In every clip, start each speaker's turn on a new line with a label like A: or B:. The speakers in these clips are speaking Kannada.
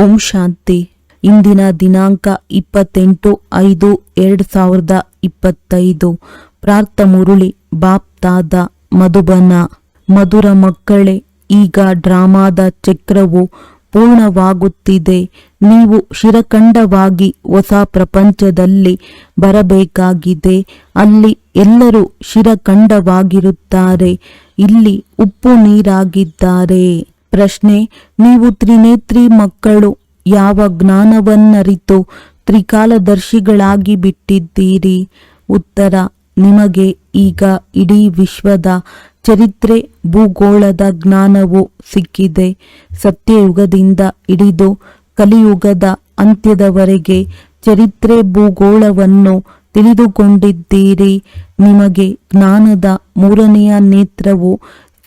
A: ಓಂ ಶಾಂತಿ. ಇಂದಿನ ದಿನಾಂಕ ಇಪ್ಪತ್ತೆಂಟು ಐದು ಎರಡು ಸಾವಿರದ ಇಪ್ಪತ್ತೈದು. ಪ್ರಾರ್ಥ ಮುರುಳಿ ಬಾಪ್ತಾದ ಮಧುಬನ. ಮಧುರ ಮಕ್ಕಳೇ, ಈಗ ಡ್ರಾಮಾದ ಚಕ್ರವು ಪೂರ್ಣವಾಗುತ್ತಿದೆ. ನೀವು ಶಿರಖಂಡವಾಗಿ ಹೊಸ ಪ್ರಪಂಚದಲ್ಲಿ ಬರಬೇಕಾಗಿದೆ. ಅಲ್ಲಿ ಎಲ್ಲರೂ ಶಿರಖಂಡವಾಗಿರುತ್ತಾರೆ. ಇಲ್ಲಿ ಉಪ್ಪು ನೀರಾಗಿದ್ದಾರೆ. ಪ್ರಶ್ನೆ, ನೀವು ತ್ರಿನೇತ್ರಿ ಮಕ್ಕಳು, ಯಾವ ಜ್ಞಾನವನ್ನರಿತು ತ್ರಿಕಾಲದರ್ಶಿಗಳಾಗಿ ಬಿಟ್ಟಿದ್ದೀರಿ? ಉತ್ತರ, ನಿಮಗೆ ಈಗ ಇಡೀ ವಿಶ್ವದ ಚರಿತ್ರೆ, ಭೂಗೋಳದ ಜ್ಞಾನವು ಸಿಕ್ಕಿದೆ. ಸತ್ಯಯುಗದಿಂದ ಹಿಡಿದು ಕಲಿಯುಗದ ಅಂತ್ಯದವರೆಗೆ ಚರಿತ್ರೆ, ಭೂಗೋಳವನ್ನು ತಿಳಿದುಕೊಂಡಿದ್ದೀರಿ. ನಿಮಗೆ ಜ್ಞಾನದ ಮೂರನೆಯ ನೇತ್ರವು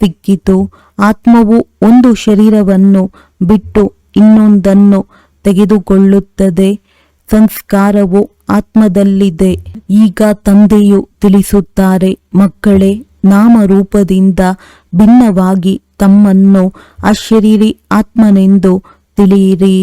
A: ಸಿಕ್ಕಿತು. ಆತ್ಮವು ಒಂದು ಶರೀರವನ್ನು ಬಿಟ್ಟು ಇನ್ನೊಂದನ್ನು ತೆಗೆದುಕೊಳ್ಳುತ್ತದೆ. ಸಂಸ್ಕಾರವು ಆತ್ಮದಲ್ಲಿದೆ. ಈಗ ತಂದೆಯು ತಿಳಿಸುತ್ತಾರೆ, ಮಕ್ಕಳೇ, ನಾಮರೂಪದಿಂದ ಭಿನ್ನವಾಗಿ ತಮ್ಮನ್ನು ಅಶರೀರಿ ಆತ್ಮನೆಂದು ತಿಳಿಯಿರಿ.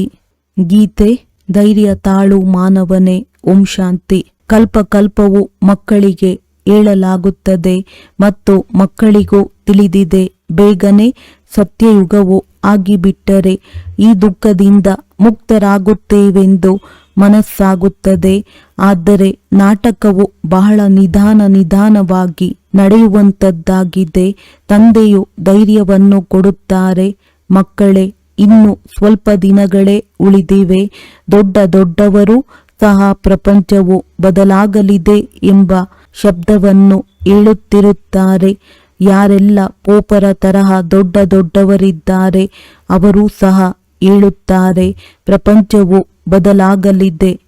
A: ಗೀತೆ, ಧೈರ್ಯ ತಾಳು ಮಾನವನೇ, ಓಂ ಶಾಂತಿ. ಕಲ್ಪ ಕಲ್ಪವು ಮಕ್ಕಳಿಗೆ ಹೇಳಲಾಗುತ್ತದೆ ಮತ್ತು ಮಕ್ಕಳಿಗೂ ತಿಳಿದಿದೆ. ಬೇಗನೆ ಸತ್ಯಯುಗವು ಆಗಿಬಿಟ್ಟರೆ ಈ ದುಃಖದಿಂದ ಮುಕ್ತರಾಗುತ್ತೇವೆಂದು ಮನಸ್ಸಾಗುತ್ತದೆ. ಆದರೆ ನಾಟಕವು ಬಹಳ ನಿಧಾನ ನಿಧಾನವಾಗಿ ನಡೆಯುವಂತದ್ದಾಗಿದೆ ತಂದೆಯು ಧೈರ್ಯವನ್ನು ಕೊಡುತ್ತಾರೆ. ಮಕ್ಕಳೇ, ಇನ್ನು ಸ್ವಲ್ಪ ದಿನಗಳೇ ಉಳಿದಿವೆ. ದೊಡ್ಡ ದೊಡ್ಡವರು ಸಹ ಪ್ರಪಂಚವು ಬದಲಾಗಲಿದೆ ಎಂಬ ಶಬ್ದವನ್ನು ಹೇಳುತ್ತಿರುತ್ತಾರೆ. ಯಾರೆಲ್ಲ ಪೋಪರ ತರಹ ದೊಡ್ಡ ದೊಡ್ಡವರಿದ್ದಾರೆ, ಅವರೂ ಸಹ ಹೇಳುತ್ತಾರೆ ಪ್ರಪಂಚವು ಬದಲಾಗಲಿದೆ.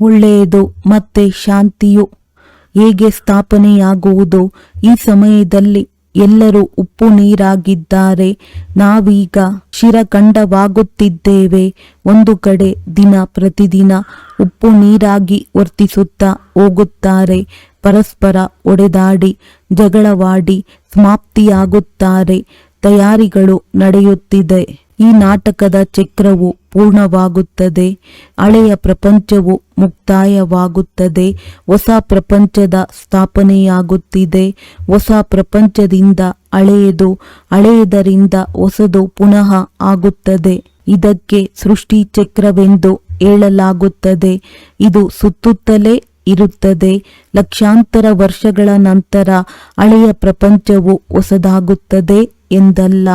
A: ಒಳ್ಳೆಯದು ಮತ್ತೆ ಶಾಂತಿಯು ಹೇಗೆ ಸ್ಥಾಪನೆಯಾಗುವುದು? ಈ ಸಮಯದಲ್ಲಿ ಎಲ್ಲರೂ ಉಪ್ಪು ನೀರಾಗಿದ್ದಾರೆ. ನಾವೀಗ ಶಿರಖಂಡವಾಗುತ್ತಿದ್ದೇವೆ. ಒಂದು ಕಡೆ ದಿನ ಪ್ರತಿದಿನ ಉಪ್ಪು ನೀರಾಗಿ ವರ್ತಿಸುತ್ತಾ ಹೋಗುತ್ತಾರೆ. ಪರಸ್ಪರ ಒಡೆದಾಡಿ ಜಗಳವಾಡಿ ಸಮಾಪ್ತಿಯಾಗುತ್ತಾರೆ. ತಯಾರಿಗಳು ನಡೆಯುತ್ತಿದೆ. ಈ ನಾಟಕದ ಚಕ್ರವು ಪೂರ್ಣವಾಗುತ್ತದೆ. ಹಳೆಯ ಪ್ರಪಂಚವು ಮುಕ್ತಾಯವಾಗುತ್ತದೆ. ಹೊಸ ಪ್ರಪಂಚದ ಸ್ಥಾಪನೆಯಾಗುತ್ತಿದೆ. ಹೊಸ ಪ್ರಪಂಚದಿಂದ ಹಳೆಯದು, ಹಳೆಯದರಿಂದ ಹೊಸದು ಪುನಃ ಆಗುತ್ತದೆ. ಇದಕ್ಕೆ ಸೃಷ್ಟಿ ಚಕ್ರವೆಂದು ಹೇಳಲಾಗುತ್ತದೆ. ಇದು ಸುತ್ತುತ್ತಲೇ ಇರುತ್ತದೆ. ಲಕ್ಷಾಂತರ ವರ್ಷಗಳ ನಂತರ ಹಳೆಯ ಪ್ರಪಂಚವು ಹೊಸದಾಗುತ್ತದೆ ಎಂದಲ್ಲ.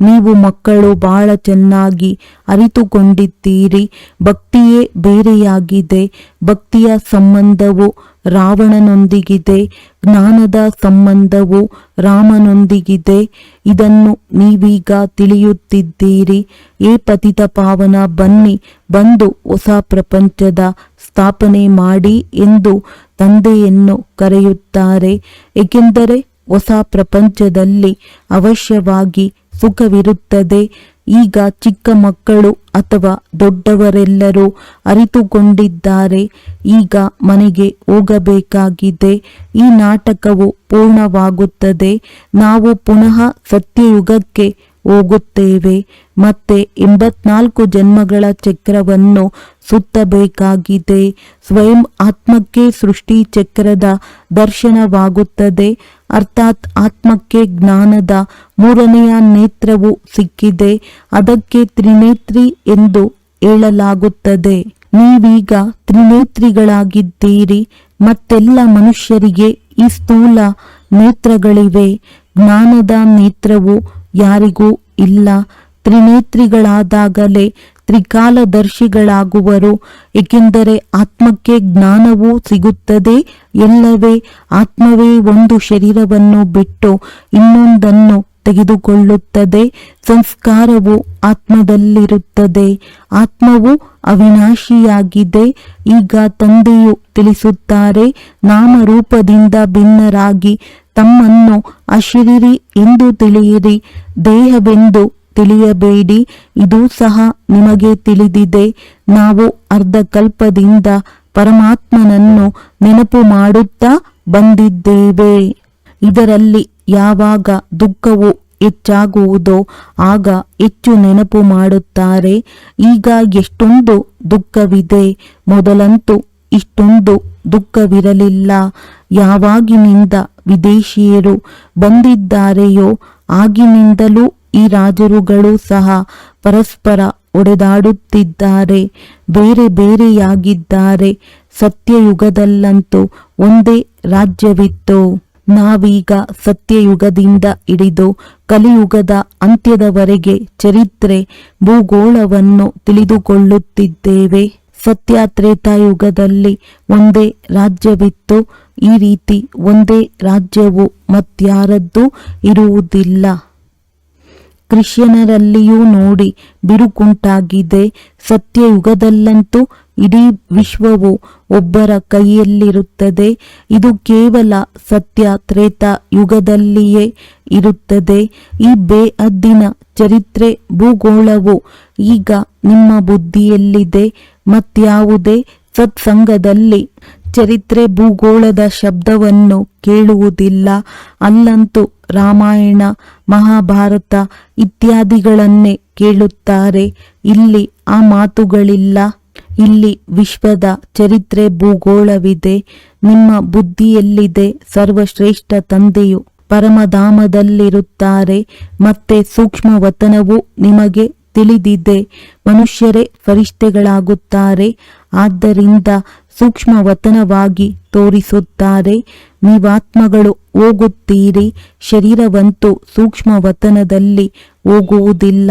A: ನೀವು ಮಕ್ಕಳು ಬಹಳ ಚೆನ್ನಾಗಿ ಅರಿತುಕೊಂಡಿದ್ದೀರಿ. ಭಕ್ತಿಯೇ ಬೇರೆಯಾಗಿದೆ. ಭಕ್ತಿಯ ಸಂಬಂಧವು ರಾವಣನೊಂದಿಗಿದೆ. ಜ್ಞಾನದ ಸಂಬಂಧವು ರಾಮನೊಂದಿಗಿದೆ. ಇದನ್ನು ನೀವೀಗ ತಿಳಿಯುತ್ತಿದ್ದೀರಿ. ಏ ಪತಿತ ಪಾವನ, ಬನ್ನಿ, ಬಂದು ಹೊಸ ಪ್ರಪಂಚದ ಸ್ಥಾಪನೆ ಮಾಡಿ ಎಂದು ತಂದೆಯನ್ನು ಕರೆಯುತ್ತಾರೆ. ಏಕೆಂದರೆ ಹೊಸ ಪ್ರಪಂಚದಲ್ಲಿ ಅವಶ್ಯವಾಗಿ ಸುಖವಿರುತ್ತದೆ. ಈಗ ಚಿಕ್ಕ ಮಕ್ಕಳು ಅಥವಾ ದೊಡ್ಡವರೆಲ್ಲರೂ ಅರಿತುಕೊಂಡಿದ್ದಾರೆ. ಈಗ ಮನೆಗೆ ಹೋಗಬೇಕಾಗಿದೆ. ಈ ನಾಟಕವು ಪೂರ್ಣವಾಗುತ್ತದೆ. ನಾವು ಪುನಃ ಸತ್ಯಯುಗಕ್ಕೆ ಹೋಗುತ್ತೇವೆ. ಮತ್ತೆ ಎಂಬತ್ನಾಲ್ಕು ಜನ್ಮಗಳ ಚಕ್ರವನ್ನು ಸುತ್ತಬೇಕಾಗಿದೆ. ಸ್ವಯಂ ಆತ್ಮಕ್ಕೆ ಸೃಷ್ಟಿ ಚಕ್ರದ ದರ್ಶನವಾಗುತ್ತದೆ. ಅರ್ಥಾತ್ ಆತ್ಮಕ್ಕೆ ಜ್ಞಾನದ ಮೂರನೆಯ ನೇತ್ರವು ಸಿಕ್ಕಿದೆ. ಅದಕ್ಕೆ ತ್ರಿನೇತ್ರಿ ಎಂದು ಹೇಳಲಾಗುತ್ತದೆ. ನೀವೀಗ ತ್ರಿನೇತ್ರಿಗಳಾಗಿದ್ದೀರಿ. ಮತ್ತೆಲ್ಲ ಮನುಷ್ಯರಿಗೆ ಈ ಸ್ಥೂಲ ನೇತ್ರಗಳಿವೆ. ಜ್ಞಾನದ ನೇತ್ರವು ಯಾರಿಗೂ ಇಲ್ಲ. ತ್ರಿನೇತ್ರಿಗಳಾದಾಗಲೇ ತ್ರಿಕಾಲದರ್ಶಿಗಳಾಗುವರು. ಏಕೆಂದರೆ ಆತ್ಮಕ್ಕೆ ಜ್ಞಾನವೂ ಸಿಗುತ್ತದೆ. ಎಲ್ಲವೇ ಆತ್ಮವೇ ಒಂದು ಶರೀರವನ್ನು ಬಿಟ್ಟು ಇನ್ನೊಂದನ್ನು ತೆಗೆದುಕೊಳ್ಳುತ್ತದೆ. ಸಂಸ್ಕಾರವು ಆತ್ಮದಲ್ಲಿರುತ್ತದೆ. ಆತ್ಮವು ಅವಿನಾಶಿಯಾಗಿದೆ. ಈಗ ತಂದೆಯು ತಿಳಿಸುತ್ತಾರೆ, ನಾಮರೂಪದಿಂದ ಭಿನ್ನರಾಗಿ ತಮ್ಮನ್ನು ಅಶರೀರಿ ಎಂದು ತಿಳಿಯಿರಿ. ದೇಹವೆಂದು ತಿಳಿಯಬೇಡಿ. ಇದು ಸಹ ನಿಮಗೆ ತಿಳಿದಿದೆ. ನಾವು ಅರ್ಧಕಲ್ಪದಿಂದ ಪರಮಾತ್ಮನನ್ನು ನೆನಪು ಮಾಡುತ್ತಾ ಬಂದಿದ್ದೇವೆ. ಇದರಲ್ಲಿ ಯಾವಾಗ ದುಃಖವು ಹೆಚ್ಚಾಗುವುದೋ ಆಗ ಹೆಚ್ಚು ನೆನಪು ಮಾಡುತ್ತಾರೆ. ಈಗ ಎಷ್ಟೊಂದು ದುಃಖವಿದೆ. ಮೊದಲಂತೂ ಇಷ್ಟೊಂದು ದುಃಖವಿರಲಿಲ್ಲ. ಯಾವಾಗಿನಿಂದ ವಿದೇಶಿಯರು ಬಂದಿದ್ದಾರೆಯೋ ಆಗಿನಿಂದಲೂ ಈ ರಾಜರುಗಳು ಸಹ ಪರಸ್ಪರ ಒಡೆದಾಡುತ್ತಿದ್ದಾರೆ, ಬೇರೆ ಬೇರೆಯಾಗಿದ್ದಾರೆ. ಸತ್ಯಯುಗದಲ್ಲಂತೂ ಒಂದೇ ರಾಜ್ಯವಿತ್ತು. ನಾವೀಗ ಸತ್ಯಯುಗದಿಂದ ಹಿಡಿದು ಕಲಿಯುಗದ ಅಂತ್ಯದವರೆಗೆ ಚರಿತ್ರೆ, ಭೂಗೋಳವನ್ನು ತಿಳಿದುಕೊಳ್ಳುತ್ತಿದ್ದೇವೆ. ಸತ್ಯಾತ್ರೇತಾಯುಗದಲ್ಲಿ ಒಂದೇ ರಾಜ್ಯವಿತ್ತು. ಈ ರೀತಿ ಒಂದೇ ರಾಜ್ಯವು ಮತ್ಯಾರದ್ದು ಇರುವುದಿಲ್ಲ. ಕ್ರಿಶ್ಚಿಯನರಲ್ಲಿಯೂ ನೋಡಿ ಬಿರುಕುಂಟಾಗಿದೆ. ಸತ್ಯಯುಗದಲ್ಲಂತೂ ಇಡೀ ವಿಶ್ವವು ಒಬ್ಬರ ಕೈಯಲ್ಲಿರುತ್ತದೆ. ಇದು ಕೇವಲ ಸತ್ಯ ತ್ರೇತ ಯುಗದಲ್ಲಿಯೇ ಇರುತ್ತದೆ. ಈ ಬೇಅದ್ದಿನ ಚರಿತ್ರೆ ಭೂಗೋಳವು ಈಗ ನಿಮ್ಮ ಬುದ್ಧಿಯಲ್ಲಿದೆ. ಮತ್ಯಾವುದೇ ಸತ್ಸಂಗದಲ್ಲಿ ಚರಿತ್ರೆ ಭೂಗೋಳದ ಶಬ್ದವನ್ನು ಕೇಳುವುದಿಲ್ಲ. ಅಲ್ಲಂತೂ ರಾಮಾಯಣ, ಮಹಾಭಾರತ ಇತ್ಯಾದಿಗಳನ್ನೇ ಕೇಳುತ್ತಾರೆ. ಇಲ್ಲಿ ಆ ಮಾತುಗಳಿಲ್ಲ. ಇಲ್ಲಿ ವಿಶ್ವದ ಚರಿತ್ರೆ ಭೂಗೋಳವಿದೆ. ನಿಮ್ಮ ಬುದ್ಧಿಯಲ್ಲಿದೆ. ಸರ್ವಶ್ರೇಷ್ಠ ತಂದೆಯು ಪರಮಧಾಮದಲ್ಲಿರುತ್ತಾರೆ. ಮತ್ತೆ ಸೂಕ್ಷ್ಮ ವತನವು ನಿಮಗೆ ತಿಳಿದಿದೆ. ಮನುಷ್ಯರೇ ಫರಿಷ್ಠೆಗಳಾಗುತ್ತಾರೆ. ಆದ್ದರಿಂದ ಸೂಕ್ಷ್ಮ ವತನವಾಗಿ ತೋರಿಸುತ್ತಾರೆ. ನೀವಾತ್ಮಗಳು ಹೋಗುತ್ತೀರಿ. ಶರೀರವಂತೂ ಸೂಕ್ಷ್ಮ ವತನದಲ್ಲಿ ಹೋಗುವುದಿಲ್ಲ.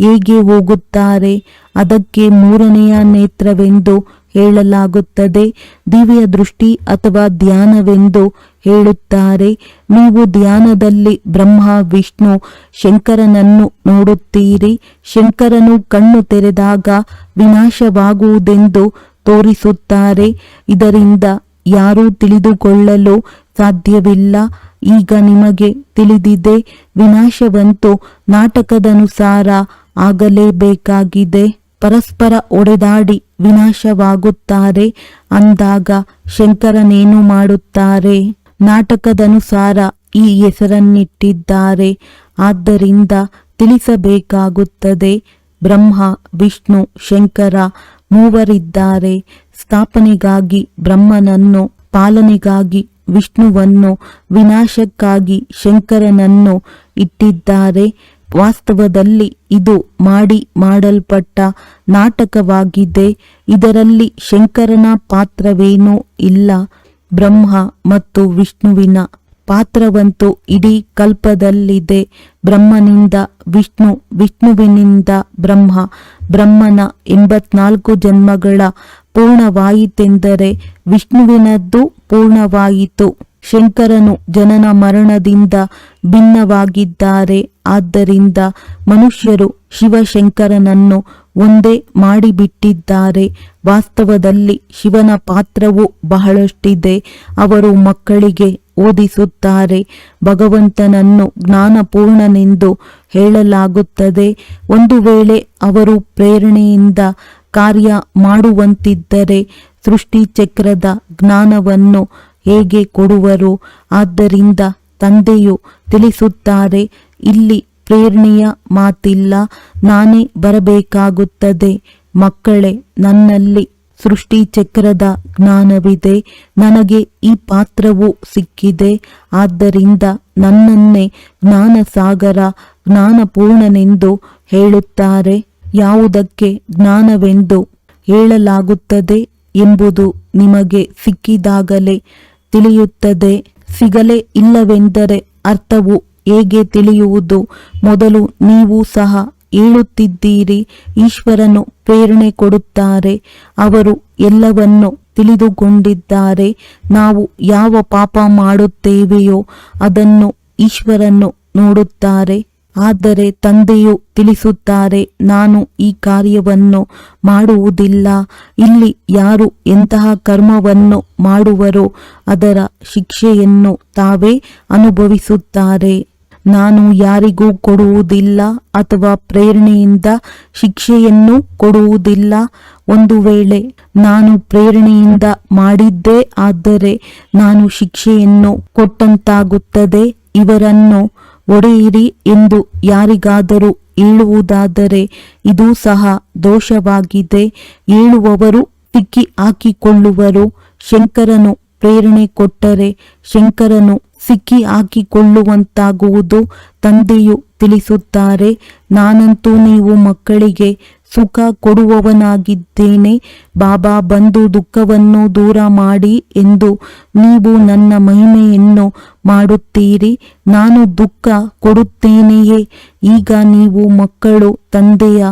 A: ಹೇಗೆ ಹೋಗುತ್ತಾರೆ? ಅದಕ್ಕೆ ಮೂರನೆಯ ನೇತ್ರವೆಂದು ಹೇಳಲಾಗುತ್ತದೆ. ದಿವ್ಯ ದೃಷ್ಟಿ ಅಥವಾ ಧ್ಯಾನವೆಂದು ಹೇಳುತ್ತಾರೆ. ನೀವು ಧ್ಯಾನದಲ್ಲಿ ಬ್ರಹ್ಮ, ವಿಷ್ಣು, ಶಂಕರನನ್ನು ನೋಡುತ್ತೀರಿ. ಶಂಕರನು ಕಣ್ಣು ತೆರೆದಾಗ ವಿನಾಶವಾಗುವುದೆಂದು ತೋರಿಸುತ್ತಾರೆ. ಇದರಿಂದ ಯಾರೂ ತಿಳಿದುಕೊಳ್ಳಲು ಸಾಧ್ಯವಿಲ್ಲ. ಈಗ ನಿಮಗೆ ತಿಳಿದಿದೆ, ವಿನಾಶವಂತೂ ನಾಟಕದನುಸಾರ ಆಗಲೇಬೇಕಾಗಿದೆ. ಪರಸ್ಪರ ಒಡೆದಾಡಿ ವಿನಾಶವಾಗುತ್ತಾರೆ. ಅಂದಾಗ ಶಂಕರನೇನು ಮಾಡುತ್ತಾರೆ? ನಾಟಕದನುಸಾರ ಈ ಹೆಸರನ್ನಿಟ್ಟಿದ್ದಾರೆ. ಆದ್ದರಿಂದ ತಿಳಿಸಬೇಕಾಗುತ್ತದೆ. ಬ್ರಹ್ಮ, ವಿಷ್ಣು, ಶಂಕರ ಮೂವರಿದ್ದಾರೆ. ಸ್ಥಾಪನೆಗಾಗಿ ಬ್ರಹ್ಮನನ್ನು, ಪಾಲನೆಗಾಗಿ ವಿಷ್ಣುವನ್ನು, ವಿನಾಶಕ್ಕಾಗಿ ಶಂಕರನನ್ನು ಇಟ್ಟಿದ್ದಾರೆ. ವಾಸ್ತವದಲ್ಲಿ ಇದು ಮಾಡಿ ಮಾಡಲ್ಪಟ್ಟ ನಾಟಕವಾಗಿದೆ. ಇದರಲ್ಲಿ ಶಂಕರನ ಪಾತ್ರವೇನೂ ಇಲ್ಲ. ಬ್ರಹ್ಮ ಮತ್ತು ವಿಷ್ಣುವಿನ ಪಾತ್ರವಂತೂ ಇಡೀ ಕಲ್ಪದಲ್ಲಿದೆ. ಬ್ರಹ್ಮನಿಂದ ವಿಷ್ಣು, ವಿಷ್ಣುವಿನಿಂದ ಬ್ರಹ್ಮ, ಬ್ರಹ್ಮನ ಎಂಬತ್ನಾಲ್ಕು ಜನ್ಮಗಳ ಪೂರ್ಣವಾಯಿತೆಂದರೆ ವಿಷ್ಣುವಿನದ್ದು ಪೂರ್ಣವಾಯಿತು. ಶಂಕರನು ಜನನ ಮರಣದಿಂದ ಭಿನ್ನವಾಗಿದ್ದಾರೆ. ಆದ್ದರಿಂದ ಮನುಷ್ಯರು ಶಿವಶಂಕರನನ್ನು ಒಂದೇ ಮಾಡಿಬಿಟ್ಟಿದ್ದಾರೆ. ವಾಸ್ತವದಲ್ಲಿ ಶಿವನ ಪಾತ್ರವು ಬಹಳಷ್ಟಿದೆ. ಅವರು ಮಕ್ಕಳಿಗೆ ಓದಿಸುತ್ತಾರೆ. ಭಗವಂತನನ್ನು ಜ್ಞಾನಪೂರ್ಣನೆಂದು ಹೇಳಲಾಗುತ್ತದೆ. ಒಂದು ವೇಳೆ ಅವರು ಪ್ರೇರಣೆಯಿಂದ ಕಾರ್ಯ ಮಾಡುವಂತಿದ್ದರೆ ಸೃಷ್ಟಿಚಕ್ರದ ಜ್ಞಾನವನ್ನು ಹೇಗೆ ಕೊಡುವರು? ಆದ್ದರಿಂದ ತಂದೆಯು ತಿಳಿಸುತ್ತಾರೆ, ಇಲ್ಲಿ ಪ್ರೇರಣೆಯ ಮಾತಿಲ್ಲ, ನಾನೇ ಬರಬೇಕಾಗುತ್ತದೆ. ಮಕ್ಕಳೇ, ನನ್ನಲ್ಲಿ ಸೃಷ್ಟಿ ಚಕ್ರದ ಜ್ಞಾನವಿದೆ. ನನಗೆ ಈ ಪಾತ್ರವು ಸಿಕ್ಕಿದೆ. ಆದ್ದರಿಂದ ನನ್ನನ್ನೇ ಜ್ಞಾನಸಾಗರ, ಜ್ಞಾನಪೂರ್ಣನೆಂದು ಹೇಳುತ್ತಾರೆ. ಯಾವುದಕ್ಕೆ ಜ್ಞಾನವೆಂದು ಹೇಳಲಾಗುತ್ತದೆ ಎಂಬುದು ನಿಮಗೆ ಸಿಕ್ಕಿದಾಗಲೇ ತಿಳಿಯುತ್ತದೆ. ಸಿಗಲೇ ಇಲ್ಲವೆಂದರೆ ಅರ್ಥವು ಹೇಗೆ ತಿಳಿಯುವುದು? ಮೊದಲು ನೀವು ಸಹ ಹೇಳುತ್ತಿದ್ದೀರಿ ಈಶ್ವರನು ಪ್ರೇರಣೆ ಕೊಡುತ್ತಾರೆ, ಅವರು ಎಲ್ಲವನ್ನು ತಿಳಿದುಕೊಂಡಿದ್ದಾರೆ, ನಾವು ಯಾವ ಪಾಪ ಮಾಡುತ್ತೇವೆಯೋ ಅದನ್ನು ಈಶ್ವರನ್ನು ನೋಡುತ್ತಾರೆ, ಆದರೆ ತಂದೆಯು ತಿಳಿಸುತ್ತಾರೆ, ನಾನು ಈ ಕಾರ್ಯವನ್ನು ಮಾಡುವುದಿಲ್ಲ, ಇಲ್ಲಿ ಯಾರು ಎಂತಹ ಕರ್ಮವನ್ನು ಮಾಡುವರೋ ಅದರ ಶಿಕ್ಷೆಯನ್ನು ತಾವೇ ಅನುಭವಿಸುತ್ತಾರೆ. ನಾನು ಯಾರಿಗೂ ಕೊಡುವುದಿಲ್ಲ ಅಥವಾ ಪ್ರೇರಣೆಯಿಂದ ಶಿಕ್ಷೆಯನ್ನು ಕೊಡುವುದಿಲ್ಲ. ಒಂದು ವೇಳೆ ನಾನು ಪ್ರೇರಣೆಯಿಂದ ಮಾಡಿದ್ದೇ ಆದರೆ ನಾನು ಶಿಕ್ಷೆಯನ್ನು ಕೊಟ್ಟಂತಾಗುತ್ತದೆ. ಇವರನ್ನು ಒಡೆಯಿರಿ ಎಂದು ಯಾರಿಗಾದರೂ ಹೇಳುವುದಾದರೆ ಇದು ಸಹ ದೋಷವಾಗಿದೆ. ಹೇಳುವವರು ತಿಕ್ಕಿ ಹಾಕಿಕೊಳ್ಳುವರು. ಶಂಕರನು ಪ್ರೇರಣೆ ಕೊಟ್ಟರೆ ಶಂಕರನು ಸಿಕ್ಕಿ ಹಾಕಿಕೊಳ್ಳುವಂತಾಗುವುದು ತಂದೆಯು ತಿಳಿಸುತ್ತಾರೆ. ನಾನಂತೂ ನೀವು ಮಕ್ಕಳಿಗೆ ಸುಖ ಕೊಡುವವನಾಗಿದ್ದೇನೆ. ಬಾಬಾ ಬಂದು ದುಃಖವನ್ನು ದೂರ ಮಾಡಿ ಎಂದು ನೀವು ನನ್ನ ಮಹಿಮೆಯನ್ನು ಮಾಡುತ್ತೀರಿ. ನಾನು ದುಃಖ ಕೊಡುತ್ತೇನೆಯೇ? ಈಗ ನೀವು ಮಕ್ಕಳು ತಂದೆಯ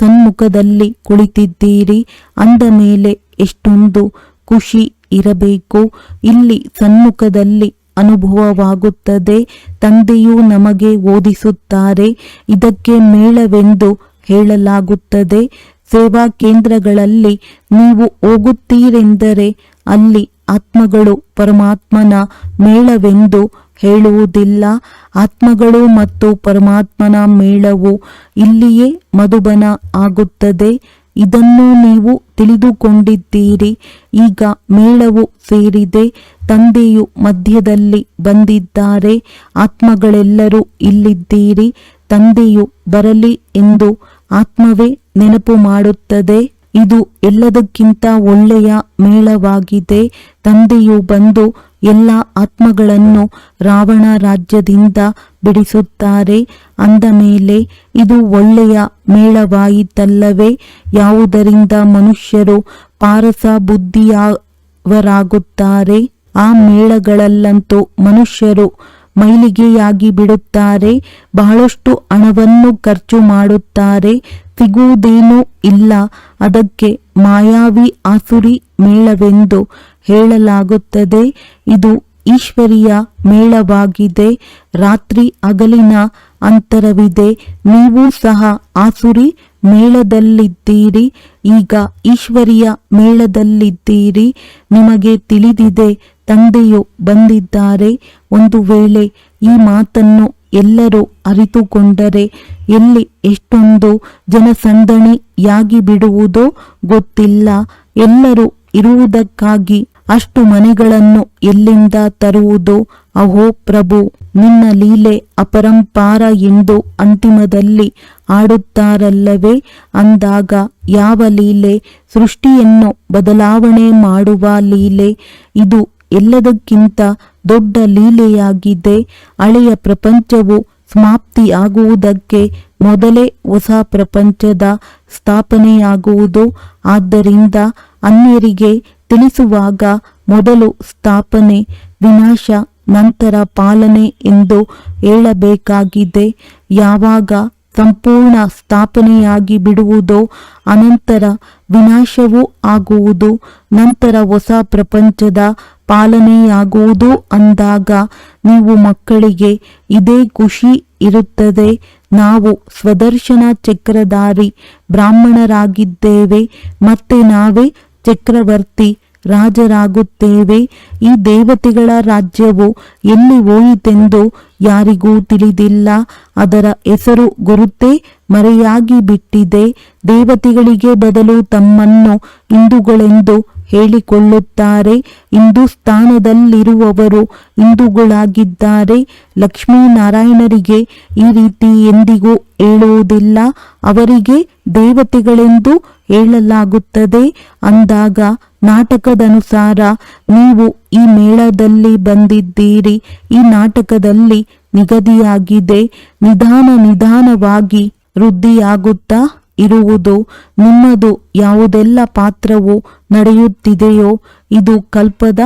A: ಸನ್ಮುಖದಲ್ಲಿ ಕುಳಿತಿದ್ದೀರಿ. ಅಂದ ಮೇಲೆ ಎಷ್ಟೊಂದು ಖುಷಿ ಇರಬೇಕು. ಇಲ್ಲಿ ಸನ್ಮುಖದಲ್ಲಿ ಅನುಭವವಾಗುತ್ತದೆ. ತಂದೆಯು ನಮಗೆ ಓದಿಸುತ್ತಾರೆ. ಇದಕ್ಕೆ ಮೇಳವೆಂದು ಹೇಳಲಾಗುತ್ತದೆ. ಸೇವಾ ಕೇಂದ್ರಗಳಲ್ಲಿ ನೀವು ಹೋಗುತ್ತೀರೆಂದರೆ ಅಲ್ಲಿ ಆತ್ಮಗಳು ಪರಮಾತ್ಮನ ಮೇಳವೆಂದು ಹೇಳುವುದಿಲ್ಲ. ಆತ್ಮಗಳು ಮತ್ತು ಪರಮಾತ್ಮನ ಮೇಳವು ಇಲ್ಲಿಯೇ ಮಧುಬನ ಆಗುತ್ತದೆ. ಇದನ್ನು ನೀವು ತಿಳಿದುಕೊಂಡಿದ್ದೀರಿ. ಈಗ ಮೇಳವು ಸೇರಿದೆ. ತಂದೆಯು ಮಧ್ಯದಲ್ಲಿ ಬಂದಿದ್ದಾರೆ. ಆತ್ಮಗಳೆಲ್ಲರೂ ಇಲ್ಲಿದ್ದೀರಿ. ತಂದೆಯು ಬರಲಿ ಎಂದು ಆತ್ಮವೇ ನೆನಪು ಮಾಡುತ್ತದೆ. ಇದು ಎಲ್ಲದಕ್ಕಿಂತ ಒಳ್ಳೆಯ ಮೇಳವಾಗಿದೆ. ತಂದೆಯು ಬಂದು ಎಲ್ಲ ಆತ್ಮಗಳನ್ನು ರಾವಣ ರಾಜ್ಯದಿಂದ ಬಿಡಿಸುತ್ತಾರೆ. ಅಂದ ಮೇಲೆ, ಇದು ಒಳ್ಳೆಯ ಮೇಳವಾಯಿತಲ್ಲವೇ? ಯಾವುದರಿಂದ ಮನುಷ್ಯರು ಪಾರಸ ಬುದ್ಧಿಯವರಾಗುತ್ತಾರೆ ಆ ಮೇಳಗಳಲ್ಲಂತೂ ಮನುಷ್ಯರು ಮೈಲಿಗೆಯಾಗಿ ಬಿಡುತ್ತಾರೆ. ಬಹಳಷ್ಟು ಹಣವನ್ನು ಖರ್ಚು ಮಾಡುತ್ತಾರೆ. ಸಿಗುವುದೇನೂ ಇಲ್ಲ. ಅದಕ್ಕೆ ಮಾಯಾವಿ ಆಸುರಿ ಮೇಳವೆಂದು ಹೇಳಲಾಗುತ್ತದೆ. ಇದು ಈಶ್ವರಿಯ ಮೇಳವಾಗಿದೆ. ರಾತ್ರಿ ಹಗಲಿನ ಅಂತರವಿದೆ. ನೀವು ಸಹ ಆಸುರಿ ಮೇಳದಲ್ಲಿದ್ದೀರಿ. ಈಗ ಈಶ್ವರಿಯ ಮೇಳದಲ್ಲಿದ್ದೀರಿ. ನಿಮಗೆ ತಿಳಿದಿದೆ, ತಂದೆಯು ಬಂದಿದ್ದಾರೆ. ಒಂದು ವೇಳೆ ಈ ಮಾತನ್ನು ಎಲ್ಲರೂ ಅರಿತುಕೊಂಡರೆ ಎಲ್ಲಿ ಎಷ್ಟೊಂದು ಜನಸಂದಣಿಯಾಗಿ ಬಿಡುವುದೋ ಗೊತ್ತಿಲ್ಲ. ಎಲ್ಲರೂ ಇರುವುದಕ್ಕಾಗಿ ಅಷ್ಟು ಮನೆಗಳನ್ನು ಎಲ್ಲಿಂದ ತರುವುದು? ಅಹೋ ಪ್ರಭು, ನಿನ್ನ ಲೀಲೆ ಅಪರಂಪಾರ ಎಂದು ಅಂತಿಮದಲ್ಲಿ ಆಡುತ್ತಾರಲ್ಲವೇ ಅಂದಾಗ ಯಾವ ಲೀಲೆ? ಸೃಷ್ಟಿಯನ್ನು ಬದಲಾವಣೆ ಮಾಡುವ ಲೀಲೆ? ಇದು ಎಲ್ಲದಕ್ಕಿಂತ ದೊಡ್ಡ ಲೀಲೆಯಾಗಿದೆ. ಹಳೆಯ ಪ್ರಪಂಚವು ಸಮಾಪ್ತಿಯಾಗುವುದಕ್ಕೆ ಮೊದಲೇ ಹೊಸ ಪ್ರಪಂಚದ ಸ್ಥಾಪನೆಯಾಗುವುದು. ಆದ್ದರಿಂದ ಅನ್ಯರಿಗೆ ತಿಳಿಸುವಾಗ ಮೊದಲು ಸ್ಥಾಪನೆ, ವಿನಾಶ, ನಂತರ ಪಾಲನೆ ಎಂದು ಹೇಳಬೇಕಾಗಿದೆ. ಯಾವಾಗ ಸಂಪೂರ್ಣ ಸ್ಥಾಪನೆಯಾಗಿ ಬಿಡುವುದೋ ಅನಂತರ ವಿನಾಶವೂ ಆಗುವುದು, ನಂತರ ಹೊಸ ಪ್ರಪಂಚದ ಪಾಲನೆಯಾಗುವುದು ಅಂದಾಗ ನೀವು ಮಕ್ಕಳಿಗೆ ಇದೇ ಖುಷಿ ಇರುತ್ತದೆ. ನಾವು ಸ್ವದರ್ಶನ ಚಕ್ರಧಾರಿ ಬ್ರಾಹ್ಮಣರಾಗಿದ್ದೇವೆ, ಮತ್ತೆ ನಾವೇ ಚಕ್ರವರ್ತಿ ರಾಜರಾಗುತ್ತೇವೆ. ಈ ದೇವತೆಗಳ ರಾಜ್ಯವು ಎಲ್ಲಿ ಹೋಯಿತೆಂದು ಯಾರಿಗೂ ತಿಳಿದಿಲ್ಲ. ಅದರ ಹೆಸರು ಗುರುತೇ ಮರೆಯಾಗಿ ಬಿಟ್ಟಿದೆ. ದೇವತೆಗಳಿಗೆ ಬದಲು ತಮ್ಮನ್ನು ಹಿಂದೂಗಳೆಂದು ಹೇಳಿಕೊಳ್ಳುತ್ತಾರೆ. ಹಿಂದೂಸ್ತಾನದಲ್ಲಿರುವವರು ಹಿಂದೂಗಳಾಗಿದ್ದಾರೆ. ಲಕ್ಷ್ಮೀನಾರಾಯಣರಿಗೆ ಈ ರೀತಿ ಎಂದಿಗೂ ಹೇಳುವುದಿಲ್ಲ. ಅವರಿಗೆ ದೇವತೆಗಳೆಂದು ಹೇಳಲಾಗುತ್ತದೆ. ಅಂದಾಗ ನಾಟಕದನುಸಾರ ನೀವು ಈ ಮೇಳದಲ್ಲಿ ಬಂದಿದ್ದೀರಿ. ಈ ನಾಟಕದಲ್ಲಿ ನಿಗದಿಯಾಗಿದೆ. ನಿಧಾನ ನಿಧಾನವಾಗಿ ವೃದ್ಧಿಯಾಗುತ್ತಾ ಇರುವುದು ನಿಮ್ಮದು ಯಾವುದೆಲ್ಲ ಪಾತ್ರವು ನಡೆಯುತ್ತಿದೆಯೋ, ಇದು ಕಲ್ಪದ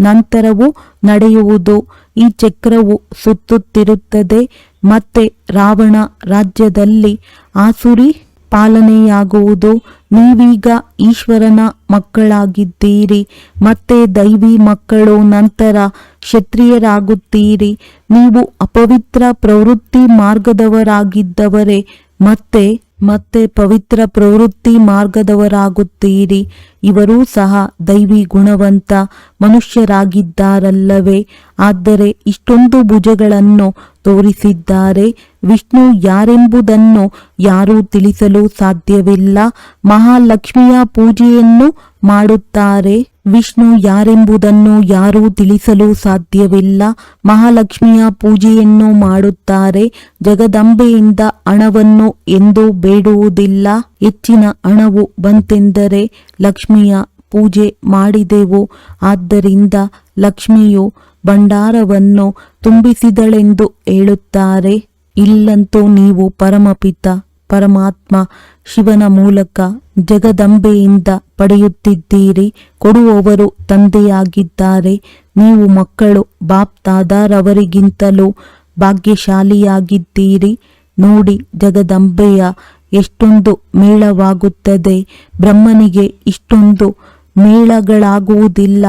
A: ನಂತರವೂ ನಡೆಯುವುದು. ಈ ಚಕ್ರವು ಸುತ್ತುತ್ತಿರುತ್ತದೆ. ಮತ್ತೆ ರಾವಣ ರಾಜ್ಯದಲ್ಲಿ ಆಸುರಿ ಪಾಲನೆಯಾಗುವುದು. ನೀವೀಗ ಈಶ್ವರನ ಮಕ್ಕಳಾಗಿದ್ದೀರಿ, ಮತ್ತೆ ದೈವಿ ಮಕ್ಕಳು ನಂತರ ಕ್ಷತ್ರಿಯರಾಗುತ್ತೀರಿ. ನೀವು ಅಪವಿತ್ರ ಪ್ರವೃತ್ತಿ ಮಾರ್ಗದವರಾಗಿದ್ದವರೇ, ಮತ್ತೆ ಮತ್ತೆ ಪವಿತ್ರ ಪ್ರವೃತ್ತಿ ಮಾರ್ಗದವರಾಗುತ್ತೀರಿ. ಇವರೂ ಸಹ ದೈವಿ ಗುಣವಂತ ಮನುಷ್ಯರಾಗಿದ್ದಾರಲ್ಲವೇ. ಆದರೆ ಇಷ್ಟೊಂದು ಭುಜಗಳನ್ನು ತೋರಿಸಿದ್ದಾರೆ. ವಿಷ್ಣು ಯಾರೆಂಬುದನ್ನು ಯಾರೂ ತಿಳಿಸಲು ಸಾಧ್ಯವಿಲ್ಲ. ಮಹಾಲಕ್ಷ್ಮಿಯ ಪೂಜೆಯನ್ನು ಮಾಡುತ್ತಾರೆ. ವಿಷ್ಣು ಯಾರೆಂಬುದನ್ನು ಯಾರೂ ತಿಳಿಸಲು ಸಾಧ್ಯವಿಲ್ಲ. ಮಹಾಲಕ್ಷ್ಮಿಯ ಪೂಜೆಯನ್ನು ಮಾಡುತ್ತಾರೆ. ಜಗದಂಬೆಯಿಂದ ಹಣವನ್ನು ಎಂದು ಬೇಡುವುದಿಲ್ಲ. ಹೆಚ್ಚಿನ ಹಣವು ಬಂತೆಂದರೆ ಲಕ್ಷ್ಮಿಯ ಪೂಜೆ ಮಾಡಿದೆವು. ಆದ್ದರಿಂದ ಲಕ್ಷ್ಮಿಯು ಭಂಡಾರವನ್ನು ತುಂಬಿಸಿದಳೆಂದು ಹೇಳುತ್ತಾರೆ. ಇಲ್ಲಂತೂ ನೀವು ಪರಮಪಿತ, ಪರಮಾತ್ಮ, ಶಿವನ ಮೂಲಕ ಜಗದಂಬೆಯಿಂದ ಪಡೆಯುತ್ತಿದ್ದೀರಿ. ಕೊಡುವವರು ತಂದೆಯಾಗಿದ್ದಾರೆ. ನೀವು ಮಕ್ಕಳು ಬಾಪ್ ದಾದಾರವರಿಗಿಂತಲೂ ಭಾಗ್ಯಶಾಲಿಯಾಗಿದ್ದೀರಿ. ನೋಡಿ, ಜಗದಂಬೆಯ ಎಷ್ಟೊಂದು ಮೇಳವಾಗುತ್ತದೆ. ಬ್ರಹ್ಮನಿಗೆ ಇಷ್ಟೊಂದು ಮೇಳಗಳಾಗುವುದಿಲ್ಲ.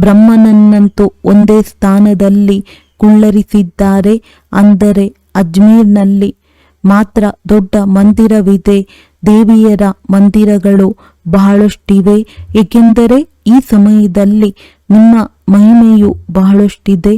A: ಬ್ರಹ್ಮನನ್ನಂತೂ ಒಂದೇ ಸ್ಥಾನದಲ್ಲಿ ಕುಳ್ಳರಿಸಿದ್ದಾರೆ. ಅಂದರೆ ಅಜ್ಮೀರ್ನಲ್ಲಿ ಮಾತ್ರ ದೊಡ್ಡ ಮಂದಿರವಿದೆ. ದೇವಿಯರ ಮಂದಿರಗಳು ಬಹಳಷ್ಟಿವೆ. ಏಕೆಂದರೆ ಈ ಸಮಯದಲ್ಲಿ ನಿಮ್ಮ ಮಹಿಮೆಯು ಬಹಳಷ್ಟಿದೆ.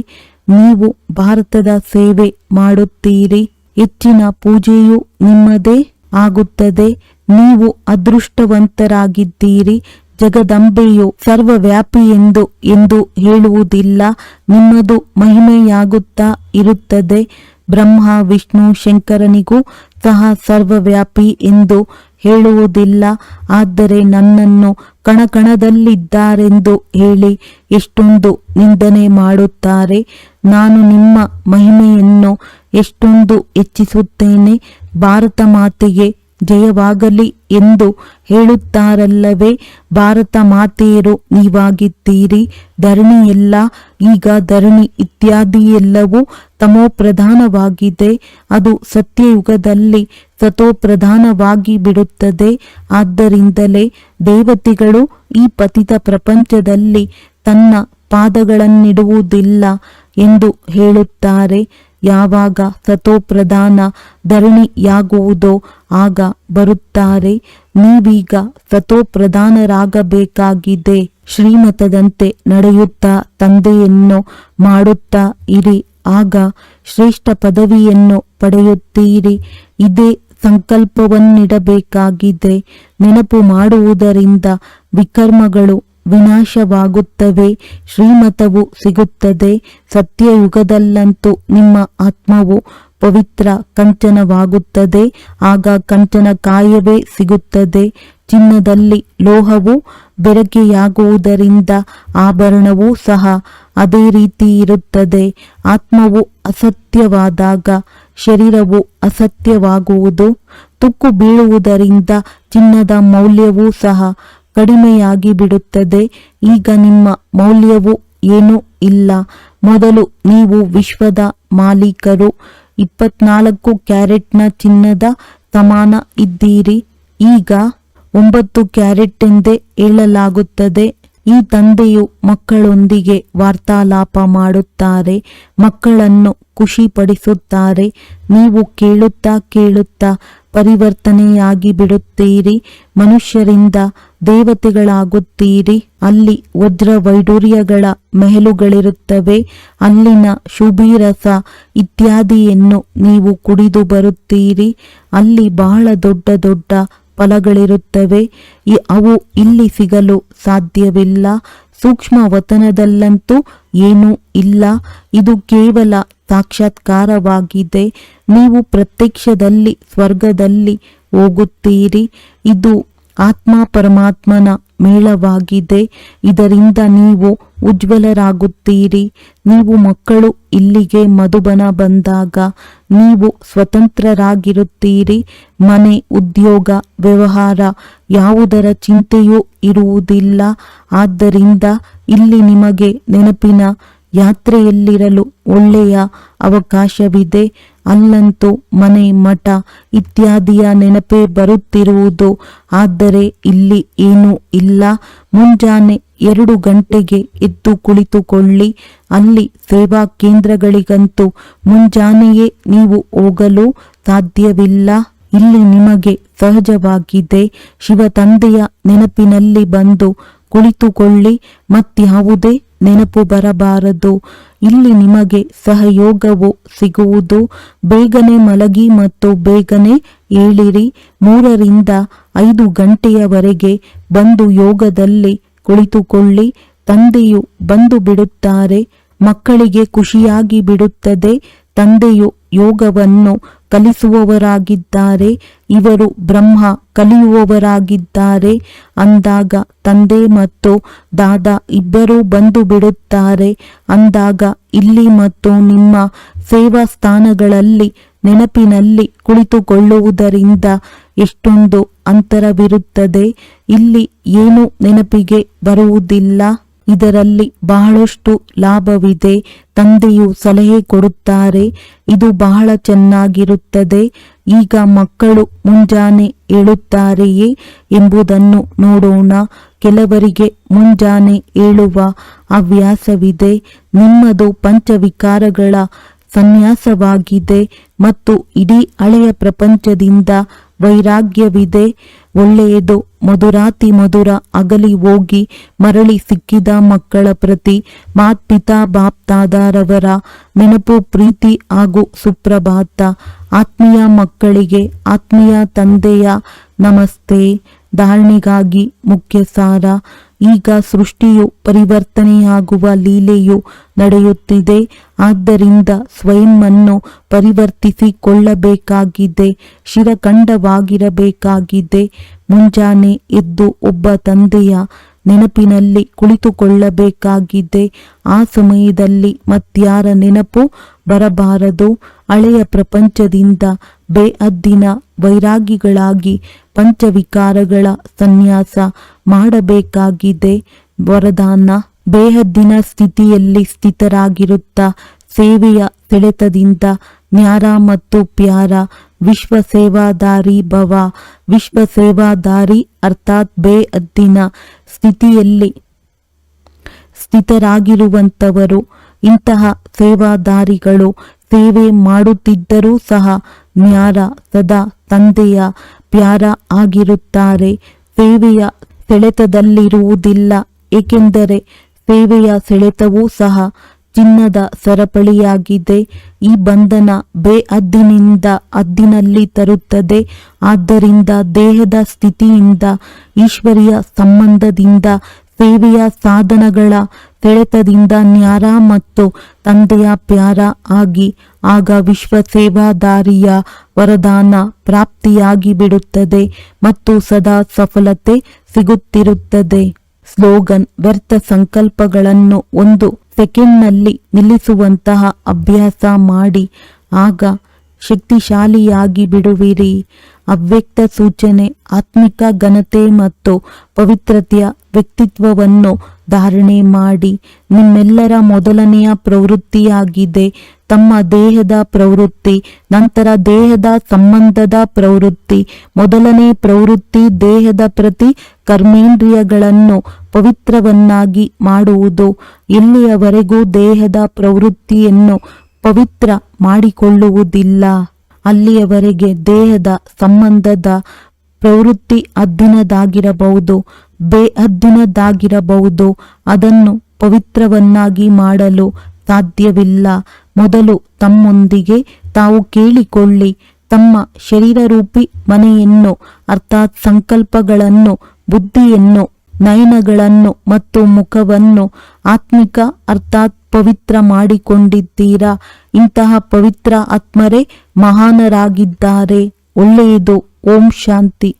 A: ನೀವು ಭಾರತದ ಸೇವೆ ಮಾಡುತ್ತೀರಿ. ಹೆಚ್ಚಿನ ಪೂಜೆಯು ನಿಮ್ಮದೇ ಆಗುತ್ತದೆ. ನೀವು ಅದೃಷ್ಟವಂತರಾಗಿದ್ದೀರಿ. ಜಗದಂಬೆಯು ಸರ್ವವ್ಯಾಪಿಯೆಂದು ಎಂದು ಹೇಳುವುದಿಲ್ಲ. ನಿಮ್ಮದು ಮಹಿಮೆಯಾಗುತ್ತಾ ಇರುತ್ತದೆ. ಬ್ರಹ್ಮ, ವಿಷ್ಣು, ಶಂಕರನಿಗೂ ಸಹ ಸರ್ವವ್ಯಾಪಿ ಎಂದು ಹೇಳುವುದಿಲ್ಲ. ಆದರೆ ನನ್ನನ್ನು ಕಣಕಣದಲ್ಲಿದ್ದಾರೆಂದು ಹೇಳಿ ಎಷ್ಟೊಂದು ನಿಂದನೆ ಮಾಡುತ್ತಾರೆ. ನಾನು ನಿಮ್ಮ ಮಹಿಮೆಯನ್ನು ಎಷ್ಟೊಂದು ಹೆಚ್ಚಿಸುತ್ತೇನೆ. ಭಾರತ ಮಾತೆಗೆ ಜಯವಾಗಲಿ ಎಂದು ಹೇಳುತ್ತಾರಲ್ಲವೇ? ಭಾರತ ಮಾತೆಯರು ನೀವಾಗಿದ್ದೀರಿ ಧರಣಿಯೆಲ್ಲ ಈಗ ಧರಣಿ ಇತ್ಯಾದಿ ಎಲ್ಲವೂ ತಮೋ ಪ್ರಧಾನವಾಗಿದೆ ಅದು ಸತ್ಯಯುಗದಲ್ಲಿ ಸತೋ ಪ್ರಧಾನವಾಗಿ ಬಿಡುತ್ತದೆ ಆದ್ದರಿಂದಲೇ ದೇವತೆಗಳು ಈ ಪತಿತ ಪ್ರಪಂಚದಲ್ಲಿ ತನ್ನ ಪಾದಗಳನ್ನಿಡುವುದಿಲ್ಲ ಎಂದು ಹೇಳುತ್ತಾರೆ. ಯಾವಾಗ ಸತೋಪ್ರಧಾನ ಧರಣಿಯಾಗುವುದೋ ಆಗ ಬರುತ್ತಾರೆ. ನೀವೀಗ ಸತೋಪ್ರಧಾನರಾಗಬೇಕಾಗಿದೆ. ಶ್ರೀಮತದಂತೆ ನಡೆಯುತ್ತಾ ತಂದೆಯನ್ನು ಮಾಡುತ್ತಾ ಇರಿ. ಆಗ ಶ್ರೇಷ್ಠ ಪದವಿಯನ್ನು ಪಡೆಯುತ್ತೀರಿ. ಇದೇ ಸಂಕಲ್ಪವನ್ನಿಡಬೇಕಾಗಿದೆ. ನೆನಪು ಮಾಡುವುದರಿಂದ ವಿಕರ್ಮಗಳು ವಿನಾಶವಾಗುತ್ತವೆ. ಶ್ರೀಮತವು ಸಿಗುತ್ತದೆ. ಸತ್ಯಯುಗದಲ್ಲಂತೂ ನಿಮ್ಮ ಆತ್ಮವು ಪವಿತ್ರ ಕಂಚನವಾಗುತ್ತದೆ. ಆಗ ಕಂಚನ ಕಾಯವೇ ಸಿಗುತ್ತದೆ. ಚಿನ್ನದಲ್ಲಿ ಲೋಹವು ಬೆರಕೆಯಾಗುವುದರಿಂದ ಆಭರಣವೂ ಸಹ ಅದೇ ರೀತಿ ಇರುತ್ತದೆ. ಆತ್ಮವು ಅಸತ್ಯವಾದಾಗ ಶರೀರವು ಅಸತ್ಯವಾಗುವುದು. ತುಕ್ಕು ಬೀಳುವುದರಿಂದ ಚಿನ್ನದ ಮೌಲ್ಯವೂ ಸಹ ಕಡಿಮೆಯಾಗಿ ಬಿಡುತ್ತದೆ. ಈಗ ನಿಮ್ಮ ಮೌಲ್ಯವು ಏನೂ ಇಲ್ಲ. ಮೊದಲು ನೀವು ವಿಶ್ವದ ಮಾಲೀಕರು. ಇಪ್ಪತ್ನಾಲ್ಕು ಕ್ಯಾರೆಟ್ನ ಚಿನ್ನದ ಸಮಾನ ಇದ್ದೀರಿ. ಈಗ ಒಂಬತ್ತು ಕ್ಯಾರೆಟ್ ಎಂದೇ ಹೇಳಲಾಗುತ್ತದೆ. ಈ ತಂದೆಯು ಮಕ್ಕಳೊಂದಿಗೆ ವಾರ್ತಾಲಾಪ ಮಾಡುತ್ತಾರೆ. ಮಕ್ಕಳನ್ನು ಖುಷಿಪಡಿಸುತ್ತಾರೆ. ನೀವು ಕೇಳುತ್ತಾ ಕೇಳುತ್ತಾ ಪರಿವರ್ತನೆಯಾಗಿ ಬಿಡುತ್ತೀರಿ, ಮನುಷ್ಯರಿಂದ ದೇವತೆಗಳಾಗುತ್ತೀರಿ. ಅಲ್ಲಿ ವಜ್ರ ವೈಡೂರ್ಯಗಳ ಮೆಹಲುಗಳಿರುತ್ತವೆ, ಅಲ್ಲಿನ ಶುಭೀರಸ ಇತ್ಯಾದಿಯನ್ನು ನೀವು ಕುಡಿದು ಬರುತ್ತೀರಿ. ಅಲ್ಲಿ ಬಹಳ ದೊಡ್ಡ ದೊಡ್ಡ ಫಲಗಳಿರುತ್ತವೆ ಅವು ಇಲ್ಲಿ ಸಿಗಲು ಸಾಧ್ಯವಿಲ್ಲ. ಸೂಕ್ಷ್ಮ ವತನದಲ್ಲಂತೂ ಏನೂ ಇಲ್ಲ. ಇದು ಕೇವಲ ಸಾಕ್ಷಾತ್ಕಾರವಾಗಿದೆ. ನೀವು ಪ್ರತ್ಯಕ್ಷದಲ್ಲಿ, ಸ್ವರ್ಗದಲ್ಲಿ ಹೋಗುತ್ತೀರಿ. ಇದು ಆತ್ಮ ಪರಮಾತ್ಮನ ಮೇಳವಾಗಿದೆ. ಇದರಿಂದ ನೀವು ಉಜ್ವಲರಾಗುತ್ತೀರಿ. ನೀವು ಮಕ್ಕಳು, ಇಲ್ಲಿಗೆ ಮಧುಬನ ಬಂದಾಗ ನೀವು ಸ್ವತಂತ್ರರಾಗಿರುತ್ತೀರಿ. ಮನೆ, ಉದ್ಯೋಗ, ವ್ಯವಹಾರ, ಯಾವುದರ ಚಿಂತೆಯೂ ಇರುವುದಿಲ್ಲ. ಆದ್ದರಿಂದ ಇಲ್ಲಿ ನಿಮಗೆ ನೆನಪಿನ ಯಾತ್ರೆಯಲ್ಲಿರಲು ಒಳ್ಳೆಯ ಅವಕಾಶವಿದೆ. ಅಲ್ಲಂತೂ ಮನೆ, ಮಠ ಇತ್ಯಾದಿಯ ನೆನಪೇ ಬರುತ್ತಿರುವುದು. ಆದರೆ ಇಲ್ಲಿ ಏನೂ ಇಲ್ಲ. ಮುಂಜಾನೆ ಎರಡು ಗಂಟೆಗೆ ಎದ್ದು ಕುಳಿತುಕೊಳ್ಳಿ. ಅಲ್ಲಿ ಸೇವಾ ಕೇಂದ್ರಗಳಿಗಂತೂ ಮುಂಜಾನೆಯೇ ನೀವು ಹೋಗಲು ಸಾಧ್ಯವಿಲ್ಲ. ಇಲ್ಲಿ ನಿಮಗೆ ಸಹಜವಾಗಿದೆ. ಶಿವ ತಂದೆಯ ನೆನಪಿನಲ್ಲಿ ಬಂದು ಕುಳಿತುಕೊಳ್ಳಿ. ಮತ್ಯಾವುದೇ ನೆನಪು ಬರಬಾರದು. ಇಲ್ಲಿ ನಿಮಗೆ ಸಹಯೋಗವು ಸಿಗುವುದು. ಬೇಗನೆ ಮಲಗಿ ಮತ್ತು ಬೇಗನೆ ಏಳಿರಿ. ಮೂರರಿಂದ ಐದು ಗಂಟೆಯವರೆಗೆ ಬಂದು ಯೋಗದಲ್ಲಿ ಕುಳಿತುಕೊಳ್ಳಿ. ತಂದೆಯು ಬಂದು ಬಿಡುತ್ತಾರೆ. ಮಕ್ಕಳಿಗೆ ಖುಷಿಯಾಗಿ ಬಿಡುತ್ತದೆ. ತಂದೆಯು ಯೋಗವನ್ನು ಕಲಿಸುವವರಾಗಿದ್ದಾರೆ, ಇವರು ಬ್ರಹ್ಮ ಕಲಿಯುವವರಾಗಿದ್ದಾರೆ. ಅಂದಾಗ ತಂದೆ ಮತ್ತು ದಾದ ಇಬ್ಬರೂ ಬಂದು ಬಿಡುತ್ತಾರೆ. ಅಂದಾಗ ಇಲ್ಲಿ ಮತ್ತು ನಿಮ್ಮ ಸೇವಾ ಸ್ಥಾನಗಳಲ್ಲಿ, ನೆನಪಿನಲ್ಲಿ ಕುಳಿತುಕೊಳ್ಳುವುದರಿಂದ ಎಷ್ಟೊಂದು ಅಂತರವಿರುತ್ತದೆ. ಇಲ್ಲಿ ಏನು ನೆನಪಿಗೆ ಬರುವುದಿಲ್ಲ. ಇದರಲ್ಲಿ ಬಹಳಷ್ಟು ಲಾಭವಿದೆ. ತಂದೆಯು ಸಲಹೆ ಕೊಡುತ್ತಾರೆ. ಇದು ಬಹಳ ಚೆನ್ನಾಗಿರುತ್ತದೆ. ಈಗ ಮಕ್ಕಳು ಮುಂಜಾನೆ ಏಳುತ್ತಾರೆಯೇ ಎಂಬುದನ್ನು ನೋಡೋಣ. ಕೆಲವರಿಗೆ ಮುಂಜಾನೆ ಏಳುವ ಹವ್ಯಾಸವಿದೆ. ನಿಮ್ಮದು ಪಂಚವಿಕಾರಗಳ ಸನ್ಯಾಸವಾಗಿದೆ ಮತ್ತು ಇಡೀ ಹಳೆಯ ಪ್ರಪಂಚದಿಂದ ವೈರಾಗ್ಯವಿದೆ. ಒಳ್ಳೆಯದು. ಮಧುರಾತಿ ಮಧುರ ಅಗಲಿ ಹೋಗಿ ಮರಳಿ ಸಿಕ್ಕಿದ ಮಕ್ಕಳ ಪ್ರತಿ ಮಾತ್ಪಿತಾ ಬಾಪ್ತಾದಾರವರ ನೆನಪು ಪ್ರೀತಿ ಹಾಗೂ ಸುಪ್ರಭಾತ. ಆತ್ಮೀಯ ಮಕ್ಕಳಿಗೆ, ಆತ್ಮೀಯ ತಂದೆಯ ನಮಸ್ತೆ. ಧಾರಣೆಗಾಗಿ ಮುಖ್ಯ ಸಾರ ಈಗ ಸೃಷ್ಟಿಯು ಪರಿವರ್ತನೆಯಾಗುವ ಲೀಲೆಯು ನಡೆಯುತ್ತಿದೆ. ಆದ್ದರಿಂದ ಸ್ವಯಂವನ್ನು ಪರಿವರ್ತಿಸಿಕೊಳ್ಳಬೇಕಾಗಿದೆ. ಶಿರಖಂಡವಾಗಿರಬೇಕಾಗಿದೆ. ಮುಂಜಾನೆ ಎದ್ದು ಒಬ್ಬ ತಂದೆಯ ನೆನಪಿನಲ್ಲಿ ಕುಳಿತುಕೊಳ್ಳಬೇಕಾಗಿದೆ. ಆ ಸಮಯದಲ್ಲಿ ಮತ್ಯಾರ ನೆನಪು ಬರಬಾರದು. ಹಳೆಯ ಪ್ರಪಂಚದಿಂದ ಬೇಅದ್ದಿನ ವೈರಾಗಿಗಳಾಗಿ ಪಂಚವಿಕಾರಗಳ ಸನ್ಯಾಸ ಮಾಡಬೇಕಾಗಿದೆ. ವರದಾನ, ಬೇಹದ್ದಿನ ಸ್ಥಿತಿಯಲ್ಲಿ ಸ್ಥಿತರಾಗಿರುತ್ತಾ ಸೇವೆಯ ಸೆಳೆತದಿಂದ ನ್ಯಾರ ಮತ್ತು ಪ್ಯಾರ ವಿಶ್ವ ಸೇವಾದಾರಿ ಭವ ವಿಶ್ವ ಸೇವಾದಾರಿ ಅರ್ಥಾತ್ ಬೇಹದ್ದಿನ ಸ್ಥಿತಿಯಲ್ಲಿ ಸ್ಥಿತರಾಗಿರುವಂಥವರು. ಇಂತಹ ಸೇವಾದಾರಿಗಳು ಸೇವೆ ಮಾಡುತ್ತಿದ್ದರೂ ಸಹ ನ್ಯಾರ ಸದಾ ತಂದೆಯ ಪ್ಯಾರ ಆಗಿರುತ್ತಾರೆ. ಸೇವೆಯ ಸೆಳೆತದಲ್ಲಿರುವುದಿಲ್ಲ, ಏಕೆಂದರೆ ಸೇವೆಯ ಸೆಳೆತವೂ ಸಹ ಚಿನ್ನದ ಸರಪಳಿಯಾಗಿದೆ. ಈ ಬಂಧನ ಬೇಅದ್ದಿನಿಂದ ಅದ್ದಿನಲ್ಲಿ ತರುತ್ತದೆ. ಆದ್ದರಿಂದ ದೇಹದ ಸ್ಥಿತಿಯಿಂದ, ಈಶ್ವರಿಯ ಸಂಬಂಧದಿಂದ, ಸೇವೆಯ ಸಾಧನಗಳ ಸೆಳೆತದಿಂದ ನ್ಯಾರ ಮತ್ತು ತಂದೆಯ ಪ್ಯಾರ ಆಗಿ ಆಗ ವಿಶ್ವ ಸೇವಾದಾರಿಯ ವರದಾನ ಪ್ರಾಪ್ತಿಯಾಗಿ ಬಿಡುತ್ತದೆ ಮತ್ತು ಸದಾ ಸಫಲತೆ ಸಿಗುತ್ತಿರುತ್ತದೆ. ಸ್ಲೋಗನ್, ವ್ಯರ್ಥ ಸಂಕಲ್ಪಗಳನ್ನು ಒಂದು ಸೆಕೆಂಡ್ನಲ್ಲಿ ನಿಲ್ಲಿಸುವಂತಹ ಅಭ್ಯಾಸ ಮಾಡಿ, ಆಗ ಶಕ್ತಿಶಾಲಿಯಾಗಿ ಬಿಡುವಿರಿ. ಅವ್ಯಕ್ತ ಸೂಚನೆ, ಆತ್ಮಿಕ ಘನತೆ ಮತ್ತು ಪವಿತ್ರತೆಯ ವ್ಯಕ್ತಿತ್ವವನ್ನು ಧಾರಣೆ ಮಾಡಿ ನಿಮ್ಮೆಲ್ಲರ ಮೊದಲನೆಯ ಪ್ರವೃತ್ತಿಯಾಗಿದೆ. ತಮ್ಮ ದೇಹದ ಪ್ರವೃತ್ತಿ, ನಂತರ ದೇಹದ ಸಂಬಂಧದ ಪ್ರವೃತ್ತಿ, ಮೊದಲನೇ ಪ್ರವೃತ್ತಿ ದೇಹದ ಪ್ರತಿ ಕರ್ಮೇಂದ್ರಿಯಗಳನ್ನು ಪವಿತ್ರವನ್ನಾಗಿ ಮಾಡುವುದು. ಎಲ್ಲಿಯವರೆಗೂ ದೇಹದ ಪ್ರವೃತ್ತಿಯನ್ನು ಪವಿತ್ರ ಮಾಡಿಕೊಳ್ಳುವುದಿಲ್ಲ. ಅಲ್ಲಿಯವರೆಗೆ ದೇಹದ ಸಂಬಂಧದ ಪ್ರವೃತ್ತಿ ಅದ್ದಿನದಾಗಿರಬಹುದು ಬೇಅದ್ದಿನದಾಗಿರಬಹುದು ಅದನ್ನು ಪವಿತ್ರವನ್ನಾಗಿ ಮಾಡಲು ಸಾಧ್ಯವಿಲ್ಲ. ಮೊದಲು ತಮ್ಮೊಂದಿಗೆ ತಾವು ಕೇಳಿಕೊಳ್ಳಿ. ತಮ್ಮ ಶರೀರರೂಪಿ ಮನೆಯನ್ನು, ಅರ್ಥಾತ್ ಸಂಕಲ್ಪಗಳನ್ನು, ಬುದ್ಧಿಯನ್ನು, ನಯನಗಳನ್ನು ಮತ್ತು ಮುಖವನ್ನು ಆತ್ಮಿಕ, ಅರ್ಥಾತ್ ಪವಿತ್ರ ಮಾಡಿಕೊಂಡಿದ್ದೀರಾ? ಇಂತಹ ಪವಿತ್ರ ಆತ್ಮರೇ ಮಹಾನರಾಗಿದ್ದಾರೆ. ಒಳ್ಳೆಯದು. ಓಂ ಶಾಂತಿ